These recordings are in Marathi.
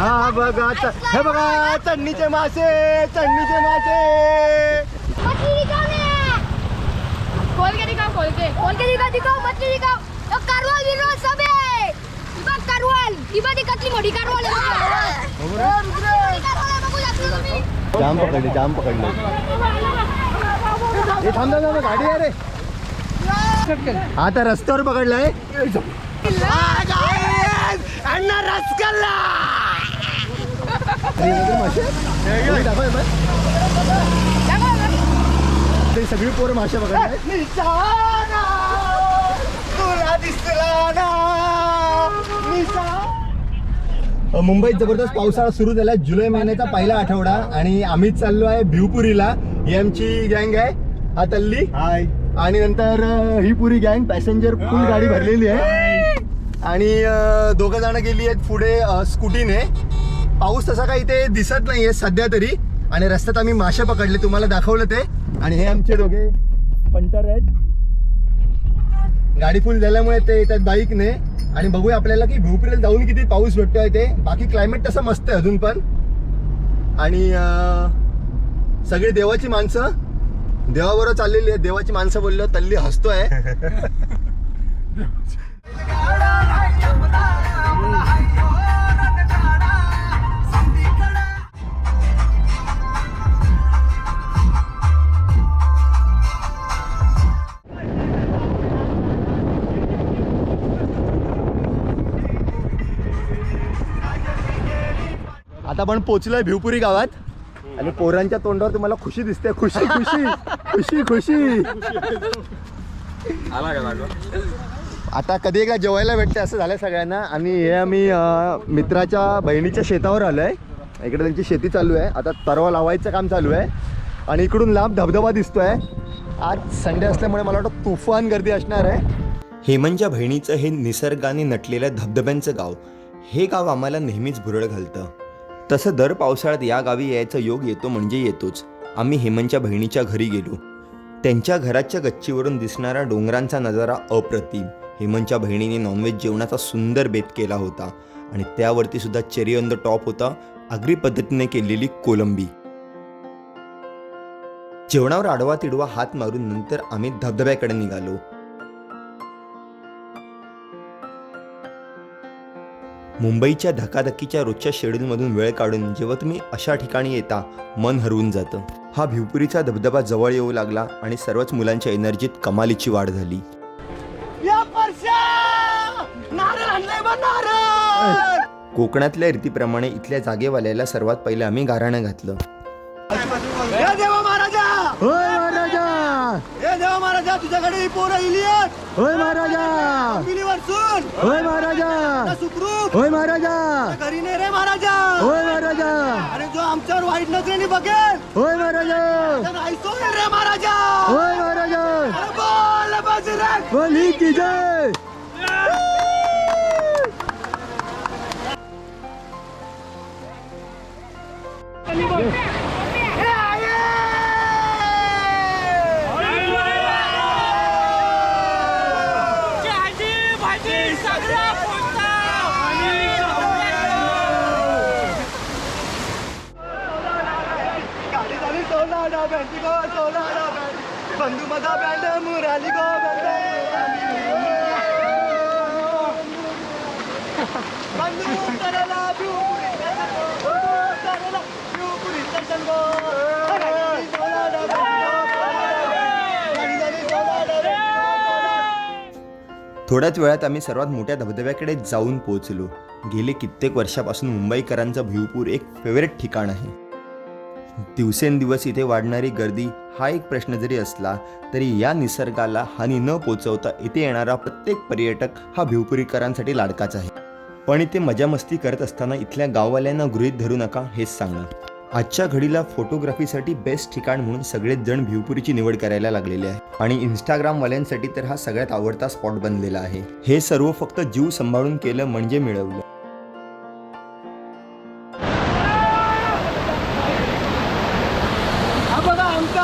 हा बघा हे बघा चढणीचे मासे चढणीचे मासे. मछली दिखाओ ना खोल के दिखाओ खोल के. खोल के दिखाओ दिखाओ मछली दिखाओ. तो कारवाल बिरवा सब है. इबा कारवाल इबा ती कतली मोठी कारवाल आहे बघा. मोठी कारवाल आहे, बघू शकता तुम्ही. जाम पकडले जाम पकडले हे थांब थांब थांब, गाडी आहे रे. आता रस्त्यावर पकडलाय. अण्णा रसगल्ला. ते सगळी पोरं मासे पकडले तुला दिसला ना अ, मुंबईत जबरदस्त पावसाळा सुरू झाला जुलै महिन्याचा पहिला आठवडा आणि आम्ही चाललो आहे भिवपुरीला. ही आमची गँग आहे. हा तल्ली. हाय आणि नंतर ही पुरी गँग पॅसेंजर फुल गाडी भरलेली आहे. आणि दोघ जण गेली आहेत पुढे स्कूटीने. पाऊस तसा काही इथे दिसत नाहीये सध्या तरी. आणि रस्त्यात आम्ही मासे पकडले तुम्हाला दाखवलं ते. आणि हे आमचे दोघे पंटर आहेत. गाडी फुल झाल्यामुळे ते येतात बाईकने आणि बघूया आपल्याला की भोपरीला जाऊन किती पाऊस भेटतोय ते. बाकी क्लायमेट तसं मस्त आहे अजून पण. आणि सगळी देवाची माणसं. देवाबरोबर चाललेली आहे देवाची माणसं बोललो तल्ली हसतोय. आता आपण पोचलोय भिवपुरी गावात. आणि पोरांच्या तोंडावर तुम्हाला खुशी दिसते. खुशी खुशी खुशी खुशी. आता कधी एकदा जेवायला भेटते असं झालंय सगळ्यांना. आणि हे आम्ही अं, मित्राच्या बहिणीच्या शेतावर आलोय. इकडे त्यांची शेती चालू आहे. आता तरवा लावायचं काम चालू आहे. आणि इकडून लांब धबधबा दिसतोय. आज संडे असल्यामुळे मला वाटतं तुफान गर्दी असणार आहे. हेमनच्या बहिणीचं हे निसर्गाने नटलेल्या धबधब्यांचं गाव हे गाव आम्हाला नेहमीच भुरळ घालतं. तसं दर पावसाळ्यात या गावी यायचा योग येतो म्हणजे येतोच. आम्ही हेमनच्या बहिणीच्या घरी गेलो. त्यांच्या घराच्या गच्चीवरून दिसणारा डोंगरांचा नजारा अप्रतिम. हेमनच्या बहिणीने नॉनव्हेज जेवणाचा सुंदर बेत केला होता आणि त्यावरती सुद्धा चेरी ऑन द टॉप होता आगरी पद्धतीने केलेली कोलंबी. जेवणावर आडवा तिडवा हात मारून नंतर आम्ही धबधब्याकडे निघालो. मुंबईच्या धकाधकीच्या रोजच्या शेड्यूलमधून वेळ काढून जेव्हा तुम्ही अशा ठिकाणी येता मन हरवून जातं. हा भिवपुरीचा धबधबा जवळ येऊ लागला आणि सर्वच मुलांच्या एनर्जीत कमालीची वाढ झाली. कोकणातल्या रीतीप्रमाणे इथल्या जागेवाल्याला सर्वात पहिले आम्ही गाराणं घातलं हे देवा महाराजा होय महाराजा हे देवा महाराजा तुझ्याकडे ही पोरं इली आहेत. होय महाराजा. पिली वरसून होय महाराजा. सुखरूप. होय महाराजा. घरी नाही रे महाराजा. होय महाराजा. अरे जो आमच्यावर वाईट नजरेने बघेल. होय महाराजा. राहायचो रे महाराजा. होय महाराजा. बोल बजरंग बोली की जय. गाडी बँड गो सोला डाब्यांची बंधू माझा बँड मुराली गो बंधू करायला भिवपुरी करायला गो गाडी थोड्याच वेळात आम्ही सर्वात मोठ्या धबधब्याकडे जाऊन पोहोचलो. गेले कित्येक वर्षापासून मुंबईकरांचं भिवपूर एक फेवरेट ठिकाण आहे. दिवसेंदिवस इथे वाढणारी गर्दी हा एक प्रश्न जरी असला तरी या निसर्गाला हानी न पोचवता इथे येणारा प्रत्येक पर्यटक हा भिवपुरीकरांसाठी लाडकाच आहे. पण इथे मजा मस्ती करत असताना इथल्या गाववाल्यांना गृहीत धरू नका हेच सांगणं आजच्या घडीला फोटोग्राफीसाठी बेस्ट ठिकाण म्हणून सगळेच जण भिवपुरीची निवड करायला लागलेले आहे. आणि इंस्टाग्रामवाल्यांसाठी तर हा सगळ्यात आवडता स्पॉट बनलेला आहे. हे सर्व फक्त जीव सांभाळून केलं म्हणजे मिळवलं.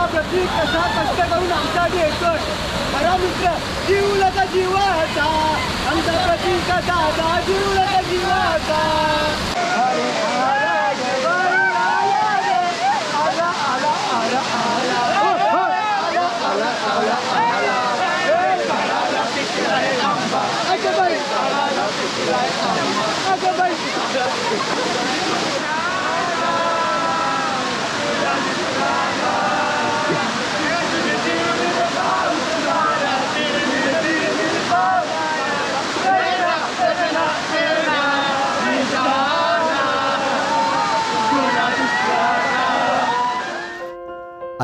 પ્રતિક તથા પુસ્તકોનું નામચાવી હેઠળ મારા મિત્ર જીવલક જીવા હતા અંતર પ્રતિક દાદા જીવલક જીવા હતા Acabei! Acabei!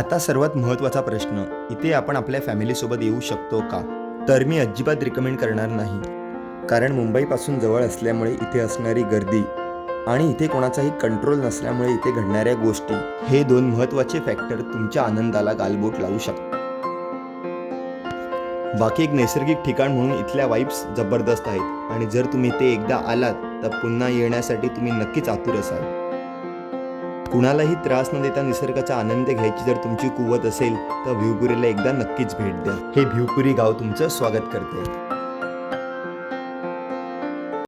आता सर्वात महत्त्वाचा प्रश्न इथे आपण आपल्या फॅमिलीसोबत येऊ शकतो का? तर मी अजिबात रिकमेंड करणार नाही. कारण मुंबईपासून जवळ असल्यामुळे इथे असणारी गर्दी आणि इथे कोणाचाही कंट्रोल नसल्यामुळे इथे घडणाऱ्या गोष्टी हे दोन महत्त्वाचे फॅक्टर तुमच्या आनंदाला गालबोट लावू शकतात. बाकी एक नैसर्गिक ठिकाण म्हणून इथल्या वाईब्स जबरदस्त आहेत. आणि जर तुम्ही ते एकदा आलात तर पुन्हा येण्यासाठी तुम्ही नक्कीच आतुर असाल. कुणालाही त्रास न देता निसर्गाचा आनंद घ्यायची जर तुमची कुवत असेल तर भिवपुरीला एकदा नक्कीच भेट द्या. हे भिवपुरी गाव तुमचं स्वागत करते.